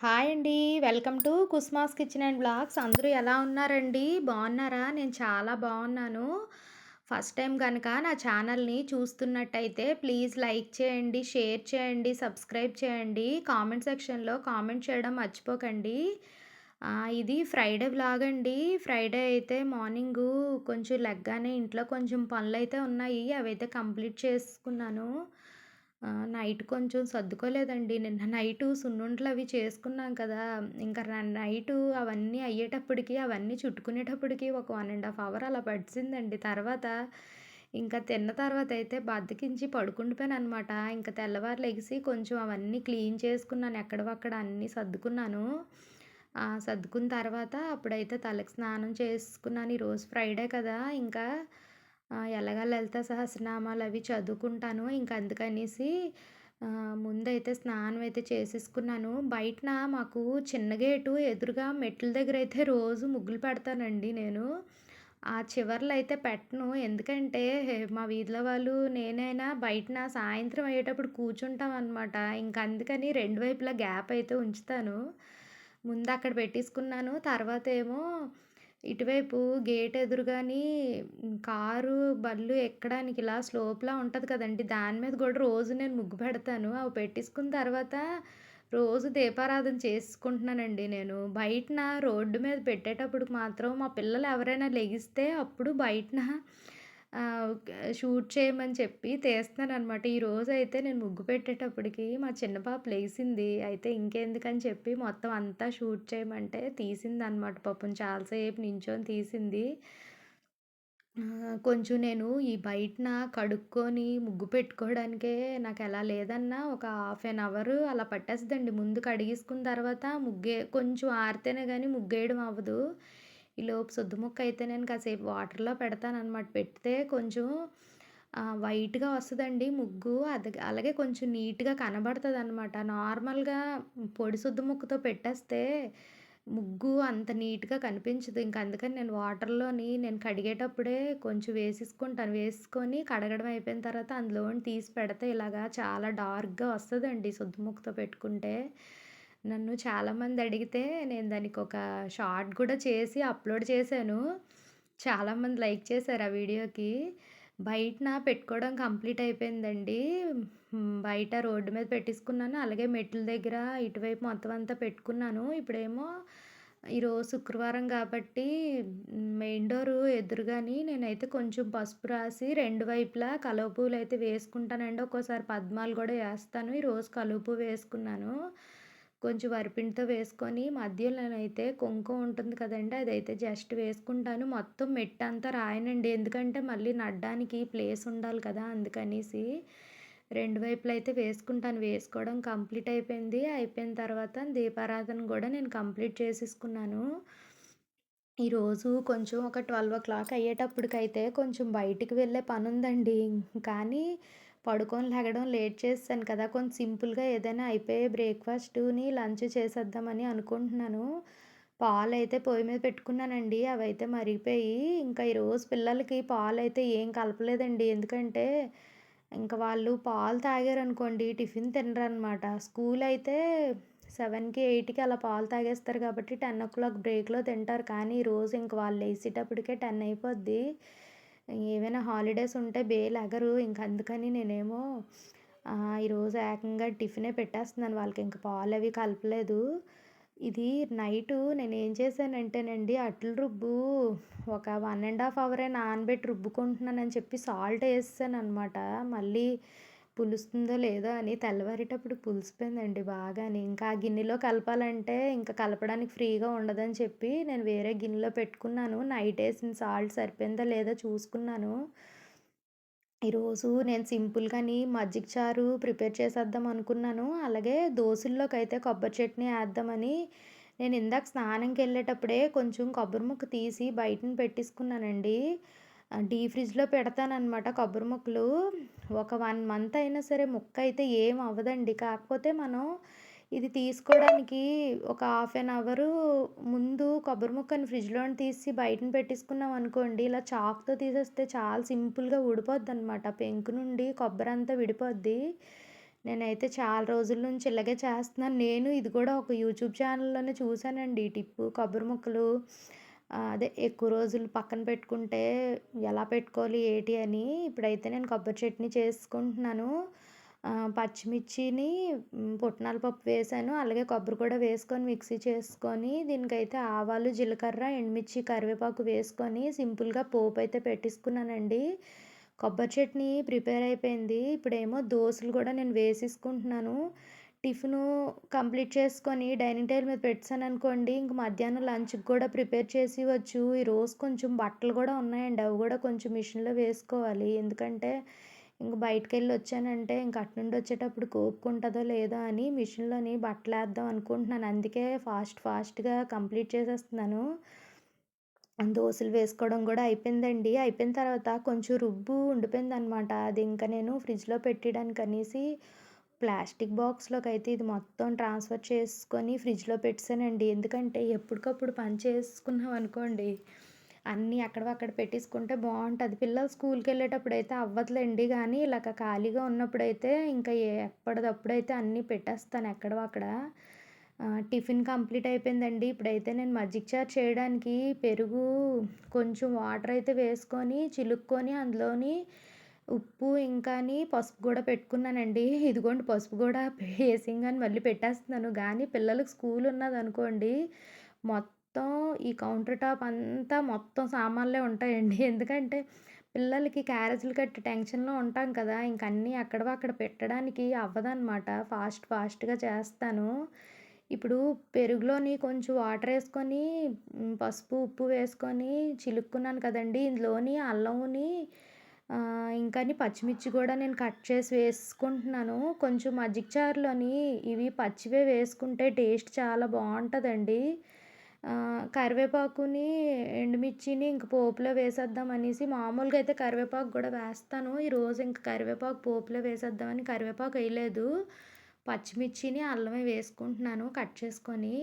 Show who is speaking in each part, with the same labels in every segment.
Speaker 1: Hi అండి. Welcome to కుస్మాస్ kitchen and blogs. అందరూ ఎలా ఉన్నారండి? బాగున్నారా? నేను చాలా బాగున్నాను. ఫస్ట్ టైం కనుక నా ఛానల్‌ని చూస్తున్నట్టయితే ప్లీజ్ లైక్ చేయండి, షేర్ చేయండి, సబ్స్క్రైబ్ చేయండి. కామెంట్ సెక్షన్‌లో కామెంట్ చేయడం మర్చిపోకండి. ఇది ఫ్రైడే వ్లాగ్ అండి. ఫ్రైడే అయితే మార్నింగు కొంచెం లెగ్గానే ఇంట్లో కొంచెం పనులైతే ఉన్నాయి. అవైతే కంప్లీట్ చేసుకున్నాను. నైట్ కొంచెం సర్దుకోలేదండి. నిన్న నైటు అవి చేసుకున్నాం కదా! ఇంకా నైటు అవన్నీ అయ్యేటప్పటికి, అవన్నీ చుట్టుకునేటప్పటికి ఒక వన్ అండ్ హాఫ్ అవర్ అలా పడిచిందండి తర్వాత ఇంకా తిన్న తర్వాత అయితే బద్దకించి పడుకుండిపోయాను అనమాట ఇంకా తెల్లవారు లెగిసి కొంచెం అవన్నీ క్లీన్ చేసుకున్నాను. ఎక్కడవక్కడ అన్నీ సర్దుకున్నాను. సర్దుకున్న తర్వాత అప్పుడైతే తలకి స్నానం చేసుకున్నాను. ఈరోజు ఫ్రైడే కదా! ఇంకా ఎలాగా లలిత అవి చదువుకుంటాను. ఇంక అందుకనేసి ముందైతే స్నానం అయితే చేసేసుకున్నాను. బయటన మాకు చిన్న గేటు ఎదురుగా మెట్ల అయితే రోజు ముగ్గులు పెడతానండి నేను. ఆ చివర్లో అయితే పెట్టను. ఎందుకంటే మా వీధిలో వాళ్ళు నేనైనా బయటన సాయంత్రం అయ్యేటప్పుడు కూర్చుంటామనమాట. ఇంక అందుకని రెండు వైపులా గ్యాప్ అయితే ఉంచుతాను. ముందు అక్కడ పెట్టేసుకున్నాను. తర్వాత ఏమో ఇటువైపు గేట్ ఎదురుగాని కారు, బళ్ళు ఎక్కడానికి ఇలా స్లోప్‌లా ఉంటుంది కదండి దాని మీద కూడా రోజు నేను ముగ్గు పెడతాను. అవి పెట్టేసుకున్న తర్వాత రోజు దీపారాధన చేసుకుంటున్నానండి నేను. బయటన రోడ్డు మీద పెట్టేటప్పుడు మాత్రం మా పిల్లలు ఎవరైనా లెగిస్తే అప్పుడు బయటన షూట్ చేయమని చెప్పి తీస్తున్నారు అనమాట ఈరోజు అయితే నేను ముగ్గు పెట్టేటప్పటికి మా చిన్న పాప లెగిసింది. అయితే ఇంకెందుకని చెప్పి మొత్తం అంతా షూట్ చేయమంటే తీసింది అనమాట పాపం చాలాసేపు నించొని తీసింది. కొంచెం నేను ఈ బయటన కడుక్కొని ముగ్గు పెట్టుకోవడానికే నాకు ఎలా లేదన్నా ఒక హాఫ్ అన్ అవర్ అలా పట్టేస్తుందండి ముందు కడిగేసుకున్న తర్వాత ముగ్గే కొంచెం ఆరితేనే కానీ ముగ్గేయడం అవ్వదు. ఈలోపు ముక్క అయితే నేను కాసేపు వాటర్‌లో పెడతానమాట పెడితే కొంచెం వైట్‌గా వస్తుందండి ముగ్గు. అది అలాగే కొంచెం నీట్‌గా కనబడుతుంది అనమాట నార్మల్‌గా పొడి శుద్ధ ముక్కతో పెట్టేస్తే ముగ్గు అంత నీట్‌గా కనిపించదు. ఇంక అందుకని నేను వాటర్‌లోని నేను కడిగేటప్పుడే కొంచెం వేసేసుకుంటాను. వేసుకొని కడగడం అయిపోయిన తర్వాత అందులోని తీసి పెడితే ఇలాగా చాలా డార్క్‌గా వస్తుందండి సుద్ద ముక్కతో పెట్టుకుంటే. నన్ను చాలామంది అడిగితే నేను దానికి ఒక షార్ట్ కూడా చేసి అప్‌లోడ్ చేశాను. చాలామంది లైక్ చేశారు ఆ వీడియోకి. బయటన పెట్టుకోవడం కంప్లీట్ అయిపోయిందండి. బయట రోడ్డు మీద పెట్టేసుకున్నాను. అలాగే మెట్ల దగ్గర ఇటువైపు మొత్తం అంతా పెట్టుకున్నాను. ఇప్పుడేమో ఈరోజు శుక్రవారం కాబట్టి మెయిన్ డోరు ఎదురుగాని నేనైతే కొంచెం పసుపు రాసి రెండు వైపులా కలువ పువ్వులైతే వేసుకుంటానండి. ఒక్కోసారి పద్మాలు కూడా వేస్తాను ఈరోజు కలువ పువ్వు వేసుకున్నాను. కొంచెం వరిపిండితో వేసుకొని మధ్యలో అయితే కుంకుమ ఉంటుంది కదండి అదైతే జస్ట్ వేసుకుంటాను. మొత్తం మెట్టంతా రాయనండి. ఎందుకంటే మళ్ళీ నడ్డానికి ప్లేస్ ఉండాలి కదా! అందుకనేసి రెండు వైపులు అయితే వేసుకుంటాను. వేసుకోవడం కంప్లీట్ అయిపోయింది. అయిపోయిన తర్వాత దీపారాధన కూడా నేను కంప్లీట్ చేసేసుకున్నాను. ఈరోజు కొంచెం ఒక 12:00 అయ్యేటప్పటికైతే కొంచెం బయటికి వెళ్ళే పని ఉందండి కానీ పడుకొని లెగడం లేట్ చేస్తాను కదా! కొంచెం సింపుల్‌గా ఏదైనా అయిపోయే బ్రేక్ఫాస్ట్ని లంచ్ చేసేద్దామని అనుకుంటున్నాను. పాలు అయితే పొయ్యి మీద పెట్టుకున్నానండి. అవైతే మరిగిపోయి ఇంకా ఈరోజు పిల్లలకి పాలు అయితే ఏం కలపలేదండి. ఎందుకంటే ఇంక వాళ్ళు పాలు తాగారనుకోండి టిఫిన్ తినరనమాట. స్కూలయితే 7కి, 8కి అలా పాలు తాగేస్తారు కాబట్టి 10:00 బ్రేక్‌లో తింటారు. కానీ ఈరోజు ఇంక వాళ్ళు వేసేటప్పటికే టెన్ అయిపోద్ది. ఏవైనా హాలిడేస్ ఉంటే బే లెగరు. ఇంక అందుకని నేనేమో ఈరోజు ఏకంగా టిఫినే పెట్టేస్తున్నాను. వాళ్ళకి ఇంక పాలు అవి కలపలేదు. ఇది నైటు నేనేం చేశానంటేనండి అట్ల రుబ్బు ఒక వన్ అండ్ హాఫ్ అవరే నానబెట్టి రుబ్బుకుంటున్నానని చెప్పి సాల్ట్ వేసాను అనమాట మళ్ళీ పులుస్తుందో లేదో అని తెల్లవారేటప్పుడు పులిసిపోయిందండి బాగాని. ఇంకా ఆ గిన్నెలో కలపాలంటే ఇంకా కలపడానికి ఫ్రీగా ఉండదని చెప్పి నేను వేరే గిన్నెలో పెట్టుకున్నాను. నైట్ వేసిన సాల్ట్ సరిపోయిందో లేదో చూసుకున్నాను. ఈరోజు నేను సింపుల్‌గాని మజ్జిగ చారు ప్రిపేర్ చేసేద్దాం అనుకున్నాను. అలాగే దోసల్లోకైతే కొబ్బరి చట్నీ వేద్దామని నేను ఇందాక స్నానంకి వెళ్ళేటప్పుడే కొంచెం కొబ్బరి ముక్క తీసి బయటను పెట్టేసుకున్నానండి. డీ ఫ్రిడ్జ్‌లో పెడతాననమాట కొబ్బరి ముక్కలు. ఒక వన్ మంత్ అయినా సరే ముక్క అయితే ఏం అవ్వదండి. కాకపోతే మనం ఇది తీసుకోవడానికి ఒక హాఫ్ అన్ అవరు ముందు కొబ్బరి ముక్కని ఫ్రిడ్జ్‌లోని తీసి బయటన పెట్టేసుకున్నాం అనుకోండి, ఇలా చాక్తో తీసేస్తే చాలా సింపుల్‌గా ఊడిపోద్దనమాట. పెంకు నుండి కొబ్బరి అంతా విడిపోద్ది. నేనైతే చాలా రోజుల నుంచి ఇలాగే చేస్తున్నాను. నేను ఇది కూడా ఒక యూట్యూబ్ ఛానల్‌లోనే చూశానండి ఈ టిప్పు. కొబ్బరి ముక్కలు అదే ఎక్కువ రోజులు పక్కన పెట్టుకుంటే ఎలా పెట్టుకోవాలి ఏటి అని. ఇప్పుడైతే నేను కొబ్బరి చట్నీ చేసుకుంటున్నాను. పచ్చిమిర్చిని పుట్నాల పప్పు వేసాను అలాగే కొబ్బరి కూడా వేసుకొని మిక్సీ చేసుకొని దీనికైతే ఆవాలు, జీలకర్ర, ఎండుమిర్చి, కరివేపాకు వేసుకొని సింపుల్‌గా పోపు అయితే పెట్టేసుకున్నానండి. కొబ్బరి చట్నీ ప్రిపేర్ అయిపోయింది. ఇప్పుడేమో దోసలు కూడా నేను వేసేసుకుంటున్నాను. టిఫిను కంప్లీట్ చేసుకొని డైనింగ్ టేబుల్ మీద పెట్టాను అనుకోండి ఇంక మధ్యాహ్నం లంచ్‌కి కూడా ప్రిపేర్ చేసి ఇవ్వచ్చు. ఈరోజు కొంచెం బట్టలు కూడా ఉన్నాయండి. అవి కూడా కొంచెం మిషన్‌లో వేసుకోవాలి. ఎందుకంటే ఇంక బయటికెళ్ళి వచ్చానంటే ఇంక అటు నుండి వచ్చేటప్పుడు కోపుకుంటుందో లేదో అని మిషన్‌లోని బట్టలేద్దాం అనుకుంటున్నాను. అందుకే ఫాస్ట్ ఫాస్ట్‌గా కంప్లీట్ చేసేస్తున్నాను. దోశలు వేసుకోవడం కూడా అయిపోయిందండి. అయిపోయిన తర్వాత కొంచెం రుబ్బు ఉండిపోయిందనమాట. అది ఇంకా నేను ఫ్రిడ్జ్‌లో పెట్టడానికి అనేసి ప్లాస్టిక్ బాక్స్లోకి అయితే ఇది మొత్తం ట్రాన్స్‌ఫర్ చేసుకొని ఫ్రిడ్జ్‌లో పెట్టానండి ఎందుకంటే ఎప్పటికప్పుడు పని చేసుకున్నాం అనుకోండి అన్నీ అక్కడ అక్కడ పెట్టేసుకుంటే బాగుంటుంది. పిల్లలు అయితే అవ్వట్లేండి కానీ ఇలాగ ఖాళీగా ఉన్నప్పుడైతే ఇంకా ఎప్పటిదప్పుడు అయితే అన్నీ పెట్టేస్తాను ఎక్కడో అక్కడ టిఫిన్ కంప్లీట్ అయిపోయిందండి. ఇప్పుడైతే నేను మజ్జిగ చారు చేయడానికి పెరుగు కొంచెం వాటర్ అయితే వేసుకొని, చిలుక్కొని అందులోని ఉప్పు ఇంకాని పసుపు కూడా పెట్టుకున్నానండి. ఇదిగోండి పసుపు కూడా వేసింగ్ కానీ మళ్ళీ పెట్టేస్తున్నాను. కానీ పిల్లలకు స్కూల్ ఉన్నదనుకోండి, మొత్తం ఈ కౌంటర్ టాప్ అంతా మొత్తం సామాన్లే ఉంటాయండి. ఎందుకంటే పిల్లలకి క్యారేజీలు కట్టి టెన్షన్‌లో ఉంటాం కదా! ఇంక అన్నీ అక్కడివక్కడ పెట్టడానికి అవ్వదనమాట. ఫాస్ట్ ఫాస్ట్‌గా చేస్తాను. ఇప్పుడు పెరుగులోని కొంచెం వాటర్ వేసుకొని పసుపు, ఉప్పు వేసుకొని చిలుక్కున్నాను కదండి ఇందులోని అల్లంని ఇంకా పచ్చిమిర్చి కూడా నేను కట్ చేసి వేసుకుంటున్నాను. కొంచెం మజ్జిగ చారులోని ఇవి పచ్చివే వేసుకుంటే టేస్ట్ చాలా బాగుంటుందండి కరివేపాకుని, ఎండుమిర్చిని ఇంక పోపులో వేసేద్దాం అనేసి మామూలుగా అయితే కరివేపాకు కూడా వేస్తాను. ఈరోజు ఇంక కరివేపాకు పోపులో వేసేద్దామని కరివేపాకు వేయలేదు పచ్చిమిర్చిని, అల్లమే వేసుకుంటున్నాను కట్ చేసుకొని.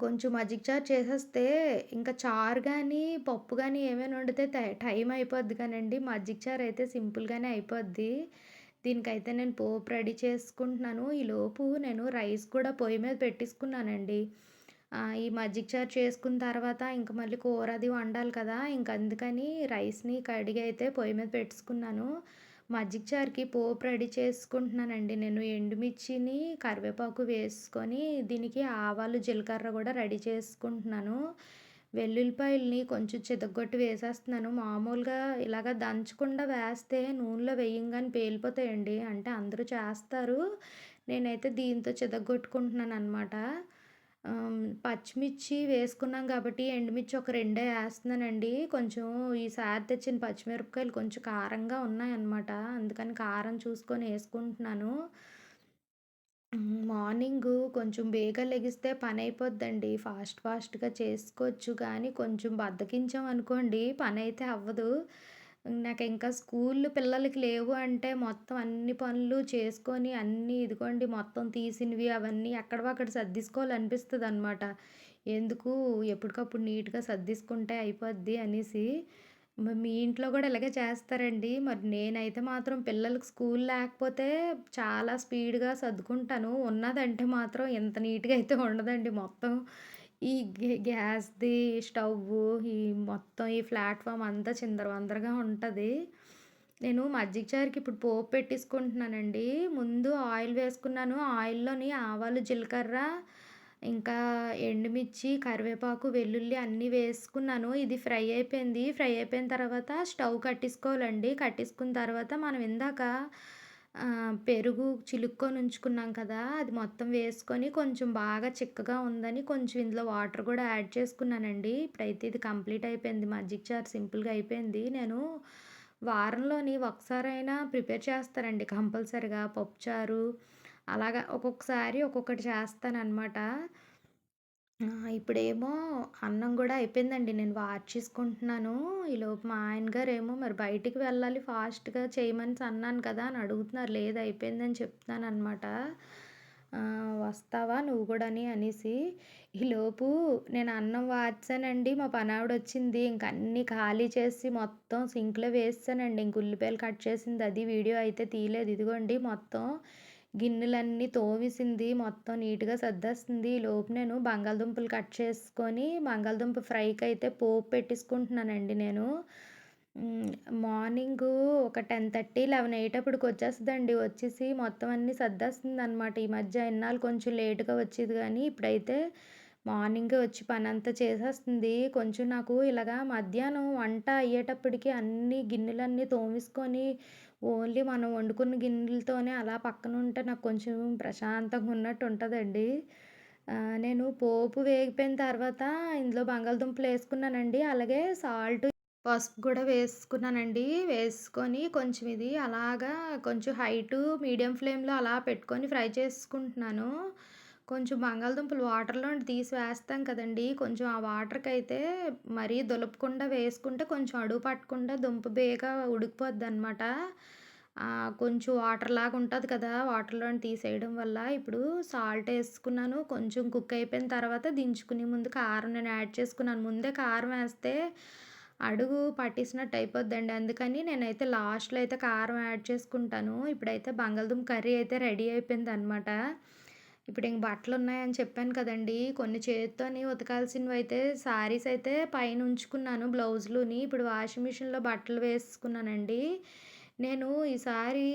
Speaker 1: కొంచెం మజ్జిగ చారు చేసేస్తే ఇంకా చారు కానీ పప్పు కానీ ఏమైనా వండితే టై టైం అయిపోద్ది కానండి. మజ్జిగ చారు అయితే సింపుల్‌గానే అయిపోద్ది. దీనికైతే నేను పోపు రెడీ చేసుకుంటున్నాను. ఈలోపు నేను రైస్ కూడా పొయ్యి మీద పెట్టేసుకున్నానండి. ఈ మజ్జిగ చారు చేసుకున్న తర్వాత ఇంక మళ్ళీ కూర అది వండాలి కదా! ఇంక అందుకని రైస్‌ని కడిగి అయితే పొయ్యి మీద పెట్టుకున్నాను మజ్జిగ చారుకి పోపు రెడీ చేసుకుంటున్నానండి నేను. ఎండుమిర్చిని, కరివేపాకు వేసుకొని దీనికి ఆవాలు, జీలకర్ర కూడా రెడీ చేసుకుంటున్నాను. వెల్లుల్లిపాయలని కొంచెం చితగొట్టి వేసేస్తున్నాను. మామూలుగా ఇలాగ దంచకుండా వేస్తే నూనెలో వేయంగానే పేలిపోతాయండి. అంటే అందరూ చేస్తారు. నేనైతే దీంతో చితగొట్టుకుంటున్నాను అనమాట పచ్చిమిర్చి వేసుకున్నాం కాబట్టి ఎండుమిర్చి ఒక రెండే వేస్తున్నానండి కొంచెం ఈసారి తెచ్చిన పచ్చిమిరపకాయలు కొంచెం కారంగా ఉన్నాయన్నమాట. అందుకని కారం చూసుకొని వేసుకుంటున్నాను మార్నింగ్ మార్నింగు కొంచెం బేగా లెగిస్తే పని అయిపోద్దండి ఫాస్ట్ ఫాస్ట్‌గా చేసుకోవచ్చు. కానీ కొంచెం బద్దకించాం అనుకోండి పని అయితే అవ్వదు. నాకు ఇంకా స్కూల్ పిల్లలకి లేవు అంటే మొత్తం అన్ని పనులు చేసుకొని అన్నీ ఇదిగోండి మొత్తం తీసినవి అవన్నీ అక్కడ సర్దిసుకోవాలనిపిస్తుంది అనమాట ఎందుకు ఎప్పటికప్పుడు నీట్‌గా సర్దిసుకుంటే అయిపోద్ది అనేసి. మరి మీ ఇంట్లో కూడా ఇలాగే చేస్తారండి? మరి నేనైతే మాత్రం పిల్లలకి స్కూల్ లేకపోతే చాలా స్పీడ్‌గా సర్దుకుంటాను. ఉన్నదంటే మాత్రం ఇంత నీట్‌గా అయితే ఉండదండి మొత్తం. ఈ గ్యాస్‌ది స్టవ్వు, ఈ మొత్తం ఈ ప్లాట్ఫామ్ అంతా చిందరవందరగా ఉంటుంది నేను మజ్జిగ చారుకి ఇప్పుడు పోపు పెట్టేసుకుంటున్నానండి. ముందు ఆయిల్ వేసుకున్నాను. ఆయిల్‌లోని ఆవాలు, జీలకర్ర, ఇంకా ఎండుమిర్చి, కరివేపాకు, వెల్లుల్లి అన్నీ వేసుకున్నాను. ఇది ఫ్రై అయిపోయింది. ఫ్రై అయిపోయిన తర్వాత స్టవ్ కట్టేసుకోవాలండి. కట్టేసుకున్న తర్వాత మనం ఇందాక పెరుగు చిలుక్కొని ఉంచుకున్నాం కదా! అది మొత్తం వేసుకొని కొంచెం బాగా చిక్కగా ఉందని కొంచెం ఇందులో వాటర్ కూడా యాడ్ చేసుకున్నానండి. ఇప్పుడైతే ఇది కంప్లీట్ అయిపోయింది. మజ్జిగ చారు సింపుల్‌గా అయిపోయింది. నేను వారంలోని ఒకసారైనా ప్రిపేర్ చేస్తానండి కంపల్సరీగా పప్పుచారు. అలాగా ఒక్కొక్కసారి ఒక్కొక్కటి చేస్తానన్నమాట ఆ! ఇప్పుడేమో అన్నం గూడా అయిపోయిందండి. నేను వాచ్ వార్చేసుకుంటున్నాను. ఈలోపు మా ఆయన గారేమో మరి బయటికి వెళ్ళాలి ఫాస్ట్‌గా చేయమనేసి అన్నాను కదా! అని అడుగుతున్నారు. లేదు అయిపోయిందని చెప్తున్నాననమాట. ఆహ్, వస్తావా నువ్వు గూడాని అనేసి. ఈలోపు నేను అన్నం వాచానండి మా పనావిడొచ్చింది. ఇంక అన్నీ ఖాళీ చేసి మొత్తం సింక్‌లో వేసేసానండి. ఇంక ఉల్లిపాయలు కట్ చేసింది అది వీడియో అయితే తీయలేదు. ఇదిగోండి మొత్తం గిన్నెలన్నీ తోమేసింది. మొత్తం నీట్‌గా సర్దేస్తుంది. లోపు నేను బంగాళదుంపలు కట్ చేసుకొని బంగాళదుంప ఫ్రైకి అయితే పోపు పెట్టేసుకుంటున్నానండి నేను. మార్నింగ్ ఒక టెన్ థర్టీ లెవెన్ అయ్యేటప్పటికి వచ్చేస్తుందండి వచ్చేసి మొత్తం అన్నీ సర్దేస్తుంది అనమాట ఈ మధ్య ఇన్నాళ్ళు కొంచెం లేటుగా వచ్చేది కానీ ఇప్పుడైతే మార్నింగ్ వచ్చి పని అంతా చేసేస్తుంది. కొంచెం నాకు ఇలాగా మధ్యాహ్నం వంట అయ్యేటప్పటికి అన్ని గిన్నెలన్నీ తోమేసుకొని, ఓన్లీ మనం వండుకున్న గిన్నెలతోనే అలా పక్కన ఉంటే నాకు కొంచెం ప్రశాంతంగా ఉన్నట్టు ఉంటదండి. నేను పోపు వేగిపోయిన తర్వాత ఇందులో బంగాళదుంపలు వేసుకున్నానండి అలాగే సాల్ట్ పసుపు కూడా వేసుకున్నానండి. వేసుకొని కొంచెం ఇది అలాగా కొంచెం హైటు, మీడియం ఫ్లేమ్‌లో అలా పెట్టుకొని ఫ్రై చేసుకుంటున్నాను. కొంచెం బంగాళదుంపలు వాటర్‌లో తీసి వేస్తాం కదండీ! కొంచెం ఆ వాటర్కి అయితే మరీ దులపకుండా వేసుకుంటే కొంచెం అడుగు పట్టకుండా దుంప బేగా ఉడికిపోద్ది అనమాట కొంచెం వాటర్ లాగా ఉంటుంది కదా! వాటర్‌లో తీసేయడం వల్ల. ఇప్పుడు సాల్ట్ వేసుకున్నాను కొంచెం కుక్ అయిపోయిన తర్వాత దించుకునే ముందు కారం నేను యాడ్ చేసుకున్నాను. ముందే కారం వేస్తే అడుగు పట్టేసినట్టు అయిపోద్దండి. అందుకని నేనైతే లాస్ట్‌లో అయితే కారం యాడ్ చేసుకుంటాను. ఇప్పుడైతే బంగాళదుంప కర్రీ అయితే రెడీ అయిపోయింది అనమాట ఇప్పుడు ఇంక బట్టలు ఉన్నాయని చెప్పాను కదండీ! కొన్ని చేతితోని ఉతకాల్సినవి అయితే శారీస్ అయితే పైన ఉంచుకున్నాను బ్లౌజులుని. ఇప్పుడు వాషింగ్ మిషన్‌లో బట్టలు వేసుకున్నానండి. నేను ఈసారి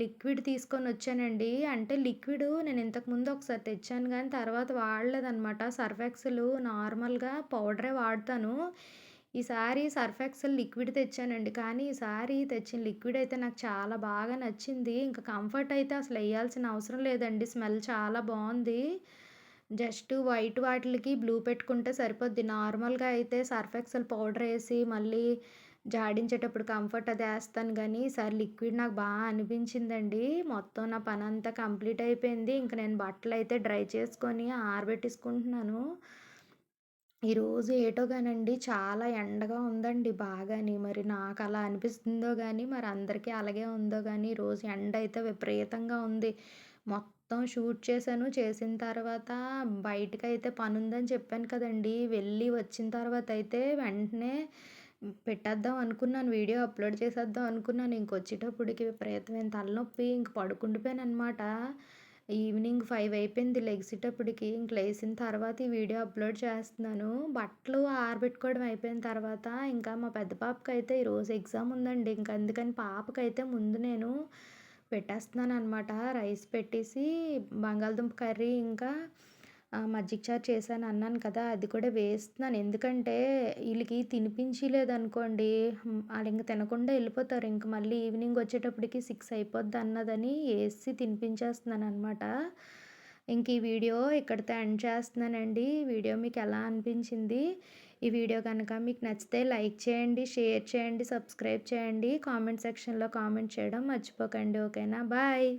Speaker 1: లిక్విడ్ తీసుకొని వచ్చానండి అంటే లిక్విడ్ నేను ఇంతకుముందు ఒకసారి తెచ్చాను కానీ తర్వాత వాడలేదనమాట. సర్ఫ్ ఎక్సెల్ నార్మల్‌గా పౌడరే వాడతాను. ఈసారి సర్ఫ్ ఎక్సెల్ లిక్విడ్ తెచ్చానండి. కానీ ఈసారి తెచ్చిన లిక్విడ్ అయితే నాకు చాలా బాగా నచ్చింది. ఇంక కంఫర్ట్ అయితే అసలు వేయాల్సిన అవసరం లేదండి. స్మెల్ చాలా బాగుంది జస్ట్ వైట్ వాటిలకి బ్లూ పెట్టుకుంటే సరిపోద్ది. నార్మల్‌గా అయితే సర్ఫ్ ఎక్సెల్ వేసి మళ్ళీ జాడించేటప్పుడు కంఫర్ట్ అది వేస్తాను కానీ ఈసారి లిక్విడ్ నాకు బాగా అనిపించిందండి. మొత్తం నా పని అంతా కంప్లీట్ అయిపోయింది. ఇంక నేను బట్టలైతే డ్రై చేసుకొని ఆరబెట్టేసుకుంటున్నాను. ఈరోజు ఏటో కానండి చాలా ఎండగా ఉందండి బాగాని. మరి నాకు అలా అనిపిస్తుందో గానీ, మరి అందరికీ అలాగే ఉందో గానీ, ఈరోజు ఎండయితే విపరీతంగా ఉంది. మొత్తం షూట్ చేశాను. చేసిన తర్వాత బయటకైతే పనుందని చెప్పాను కదండీ! వెళ్ళి వచ్చిన తర్వాతయితే వెంటనే పెట్టేద్దాం అనుకున్నాను. వీడియో అప్‌లోడ్ చేసేద్దాం అనుకున్నాను. ఇంకొచ్చేటప్పటికి విపరీతమైన తలనొప్పి. ఇంక పడుకుండిపోయాననమాట. ఈవినింగ్ ఫైవ్ అయిపోయింది లెగిసేటప్పటికి. ఇంక లేచిన తర్వాత ఈ వీడియో అప్‌లోడ్ చేస్తున్నాను. బట్టలు ఆరబెట్టుకోవడం అయిపోయిన తర్వాత ఇంకా మా పెద్ద పాపకైతే ఈరోజు ఎగ్జామ్ ఉందండి. ఇంక అందుకని పాపకైతే ముందు నేను పెట్టేస్తున్నాను అనమాట రైస్ పెట్టేసి బంగాళదుంప కర్రీ ఇంకా మజ్జిగ చారు చేశాను అన్నాను కదా! అది కూడా వేస్తున్నాను. ఎందుకంటే వీళ్ళకి తినిపించలేదనుకోండి వాళ్ళు ఇంక తినకుండా వెళ్ళిపోతారు ఇంక మళ్ళీ ఈవినింగ్ వచ్చేటప్పటికి సిక్స్ అయిపోద్ది అన్నదని వేసి తినిపించేస్తున్నాను అనమాట ఇంక ఈ వీడియో ఇక్కడితో ఎండ్ చేస్తున్నానండి. వీడియో మీకు ఎలా అనిపించింది? ఈ వీడియో కనుక మీకు నచ్చితే లైక్ చేయండి, షేర్ చేయండి, సబ్స్క్రైబ్ చేయండి. కామెంట్ సెక్షన్‌లో కామెంట్ చేయడం మర్చిపోకండి. ఓకేనా? బాయ్.